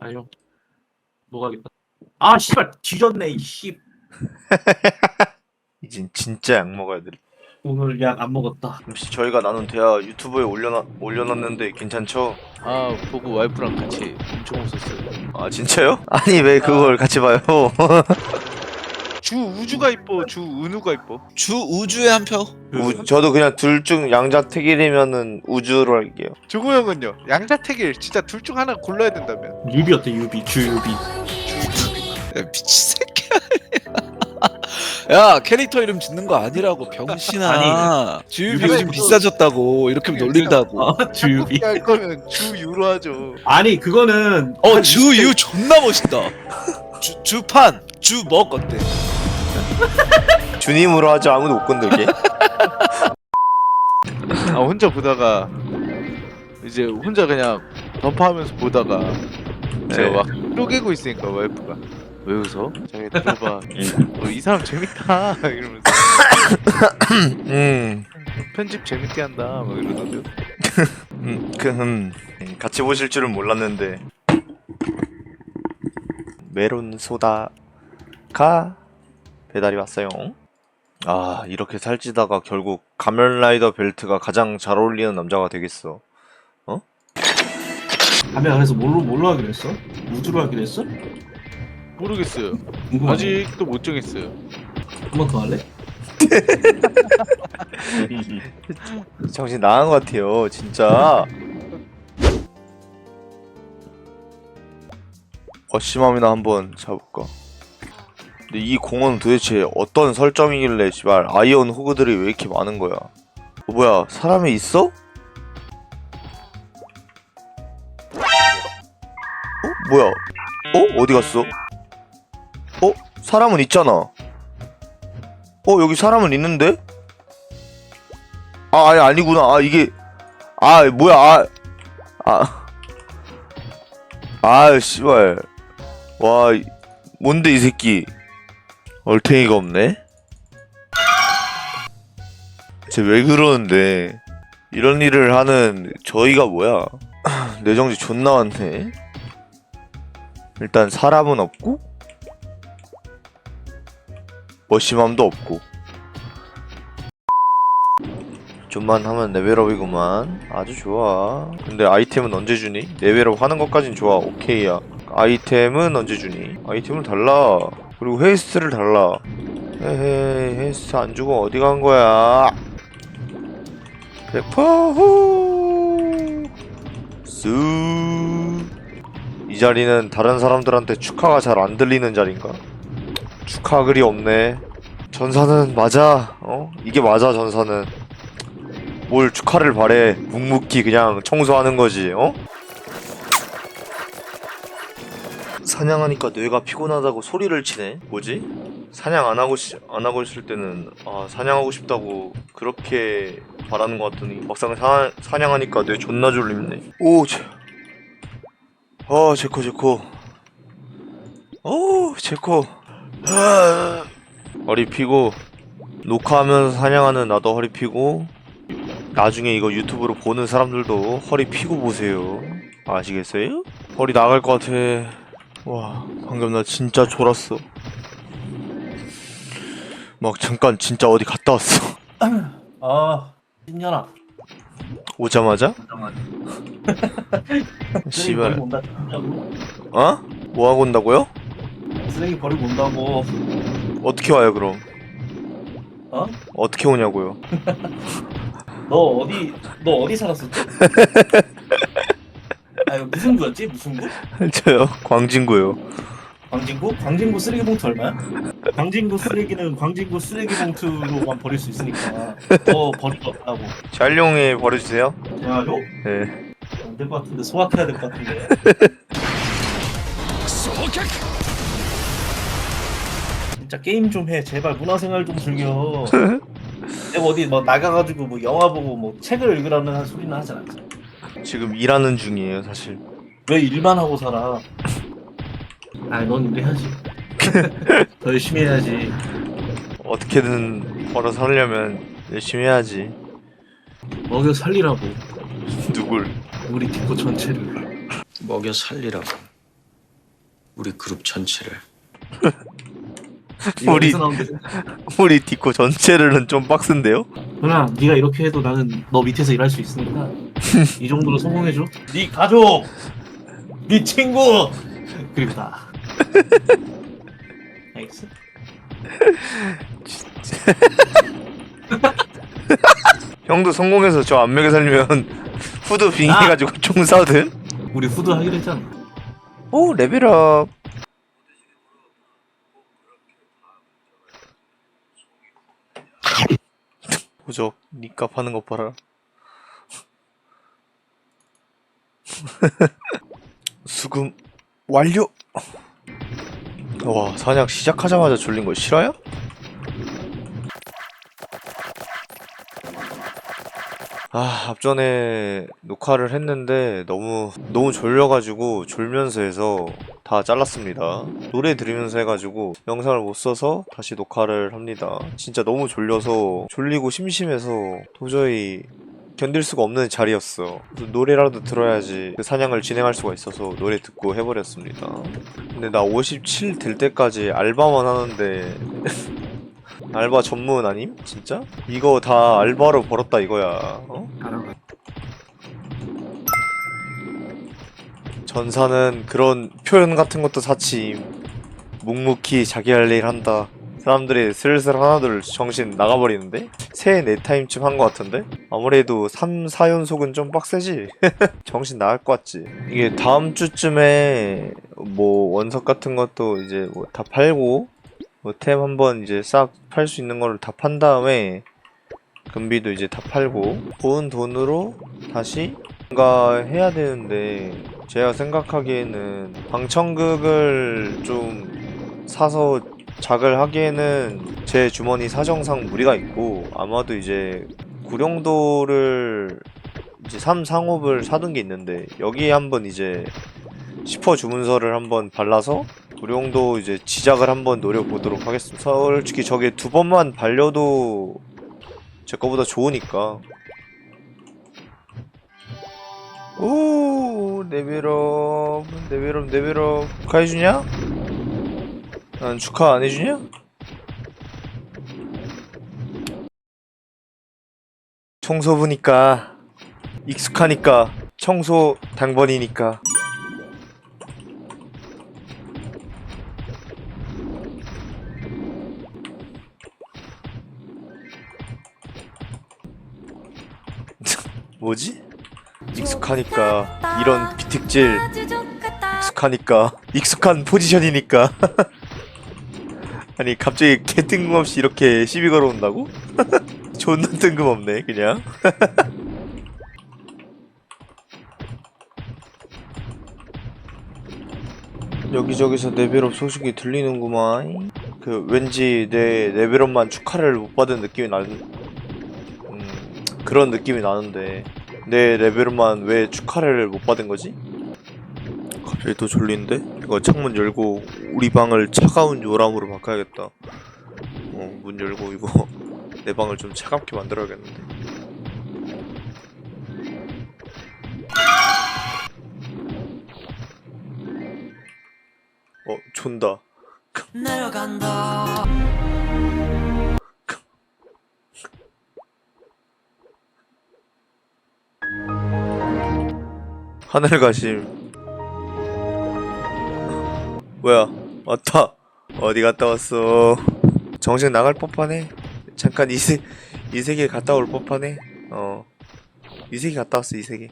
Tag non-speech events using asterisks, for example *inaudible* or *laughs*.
아니요. 뭐가겠다. 아 씨발 뒤졌네 이씨. *laughs* 이젠 진짜 약 먹어야 돼. 오늘 약 안 먹었다. 혹시 저희가 나눈 대화 유튜브에 올려놔 올려놨는데 괜찮죠? 아 보고 와이프랑 같이 엄청 웃었어요. 아 진짜요? 아니 왜 그걸 같이 봐요? *laughs* 주 우주가 이뻐, 주 은우가 이뻐. 주 우주의 한 표. 우, 저도 그냥 둘 중 양자택일이면은 우주로 할게요. 조고 형은요? 양자택일 진짜 둘 중 하나 골라야 된다면. 유비 어때 유비 주 유비. 야, 미친 새끼야. *laughs* 야 캐릭터 이름 짓는 거 아니라고 병신아. 주유비 유비 요즘 그거- 비싸졌다고 이렇게 놀린다고. 아 주유비. 할 거면 주 유로 하죠. 아니 그거는 어 주유 존나 멋있다. 주 주판 주먹 어때? *laughs* 주님으로 하죠 아무도 못 건들게. 아 혼자 보다가 이제 혼자 그냥 던파하면서 보다가 제가 네. 막 쪼개고 있으니까 와이프가 왜 웃어? 자기 들어봐. *laughs* 어, 이 사람 재밌다 *laughs* 이러면서 음, 편집 재밌게 한다 막 이러던데. 음, 그, 음, 같이 보실 줄은 몰랐는데. 메론 소다가 배달이 왔어요. 아 이렇게 살찌다가 결국 가면라이더 벨트가 가장 잘 어울리는 남자가 되겠어. 하면 그래서 뭘로 뭘로 하기로 했어? 우주로 하기로 했어? 모르겠어요. 궁금하네. 아직도 못 정했어요. 한번 더 할래? *laughs* 정신 나간 것 같아요, 진짜. 어시맘이나 한번 잡을까? 근데 이 공원 도대체 어떤 설정이길래 씨발 아이언 호그들이 왜 이렇게 많은 거야? 어, 뭐야 사람이 있어? 어? 뭐야? 어? 어디 갔어? 어? 사람은 있잖아. 어 여기 사람은 있는데? 아 아니 아니구나 아 이게 아 뭐야 아 아. 아, 씨발. 와, 이- 뭔데, 이 새끼. 얼탱이가 없네? 쟤 왜 그러는데. 이런 일을 하는 저희가 뭐야. *clears throat* 내정지 존나 많네. 일단 사람은 없고, 머시맘도 없고. 좀만 하면 레벨업이구만 아주 좋아 근데 아이템은 언제 주니? 레벨업 하는 것까진 좋아 오케이야 아이템은 언제 주니? 아이템을 달라 그리고 헤이스트를 달라. 헤헤 헤이스트 안 주고 어디 간 거야? 페퍼후 쑥이 자리는 다른 사람들한테 축하가 잘 안 들리는 자리인가? 축하 글이 없네. 전사는 맞아. 어? 이게 맞아 전사는. 뭘 축하를 바래. 묵묵히 그냥 청소하는 거지 어? 사냥하니까 뇌가 피곤하다고 소리를 치네 뭐지? 사냥 안 하고 시, 안 하고 있을 때는 아 사냥하고 싶다고 그렇게 바라는 것 같더니 막상 사, 사냥하니까 뇌 존나 졸립네 오 제, 어 제코 제코 오 제코 아, 허리 피고 녹화하면서 사냥하는 나도 허리 피고 나중에 이거 유튜브로 보는 사람들도 허리 피고 보세요. 아시겠어요? 허리 나갈 것 같아. 와, 방금 나 진짜 졸았어. 막 잠깐 진짜 어디 갔다 왔어. *laughs* 아 신년아. 오자마자? 쓰레기 씨발. 버리고 온다. 진짜로. 어? 뭐 하고 온다고요? 쓰레기 버리고 온다고. 어떻게 와요 그럼? 어? 어떻게 오냐고요? *laughs* 너 어디 너 어디 살았었지? *laughs* 아 이거 무슨 구였지? 무슨 구? *laughs* 저요 광진구요. 광진구? 광진구 쓰레기 봉투 얼마야? 광진구 쓰레기는 광진구 쓰레기 봉투로만 버릴 수 있으니까 더 버릴 거 없다고. 촬영에 버려주세요. 야요? 네. 안될 것 같은데 소확해야 될 것 같은데. *laughs* 진짜 게임 좀 해. 제발 문화생활 좀 즐겨. *laughs* 내가 어디 뭐 나가가지고 뭐 영화 보고 뭐 책을 읽으라는 한 소리는 하지 않잖아. 지금 일하는 중이에요 사실. 왜 일만 하고 살아? 아, 넌 일해야지. *laughs* 더 열심히 해야지. 어떻게든 벌어 살려면 열심히 해야지 먹여 살리라고 누굴 우리 디코 전체를 먹여 살리라고 우리 그룹 전체를 *laughs* 이거 우리- 어디서 나온 거지? 우리 디코 전체를는 좀 빡센데요? 누나 네가 이렇게 해도 나는 너 밑에서 일할 수 있으니까 *laughs* 이 정도로 성공해줘. 네 가족! 네 친구! 그리고 나 *laughs* 알겠어? *laughs* 형도 성공해서 저 안 먹여 살리면 후드 빙해가지고 총 쏴든 우리 후드 하기로 했잖아. 오 레벨업. 보적 니값 하는 거 봐라 *laughs* 수금 완료. 와 사냥 시작하자마자 졸린 거 싫어요? 아 앞전에 녹화를 했는데 너무 너무 졸려가지고 졸면서 해서 다 잘랐습니다. 노래 들으면서 해가지고 영상을 못 써서 다시 녹화를 합니다. 진짜 너무 졸려서 졸리고 심심해서 도저히 견딜 수가 없는 자리였어 노래라도 들어야지 그 사냥을 진행할 수가 있어서 노래 듣고 해버렸습니다 근데 나 57 될 때까지 알바만 하는데 *laughs* 알바 전문 아님? 진짜? 이거 다 알바로 벌었다 이거야 어? 전사는 그런 표현 같은 것도 사치 묵묵히 자기 할 일 한다 사람들이 슬슬 하나둘 정신 나가버리는데? 세, 네 타임쯤 한 것 같은데? 아무래도 3, 4연속은 좀 빡세지? *laughs* 정신 나갈 것 같지? 이게 다음 주쯤에 뭐 원석 같은 것도 이제 뭐 다 팔고 뭐 템 한번 이제 싹 팔 수 있는 거를 다 판 다음에 금비도 이제 다 팔고 모은 돈으로 다시 뭔가 해야 되는데 제가 생각하기에는 방청극을 좀 사서 작을 하기에는 제 주머니 사정상 무리가 있고 아마도 이제 구룡도를 이제 삼상업을 사둔 게 있는데 여기에 한번 이제 10호 주문서를 한번 발라서 구룡도 이제 지작을 한번 노려보도록 하겠습니다. 솔직히 저게 두 번만 발려도 제 거보다 좋으니까. 오, 레벨업, 레벨업, 레벨업. 축하해주냐? 난 축하 안 해주냐? 청소부니까, 익숙하니까, 청소 당번이니까. *laughs* 뭐지? 익숙하니까 이런 비특질 익숙하니까 익숙한 포지션이니까 *laughs* 아니 갑자기 개 뜬금없이 이렇게 시비 걸어온다고? *laughs* 존나 뜬금없네 그냥 *laughs* 여기저기서 레벨업 소식이 들리는구만 그 왠지 내 레벨업만 축하를 못 받은 느낌이 나는 음, 그런 느낌이 나는데 내 레벨만 왜 축하를 못 받은 거지? 갑자기 또 졸린데? 이거 창문 열고 우리 방을 차가운 요람으로 바꿔야겠다. 어, 문 열고 이거 *laughs* 내 방을 좀 차갑게 만들어야겠는데. 어, 존다. 내려간다. 하늘 가심. 뭐야? 왔다. 어디 갔다 왔어? 정신 나갈 법하네. 잠깐 이 세, 이 세계 갔다 올 법하네. 어. 이 세계 갔다 왔어, 이 세계.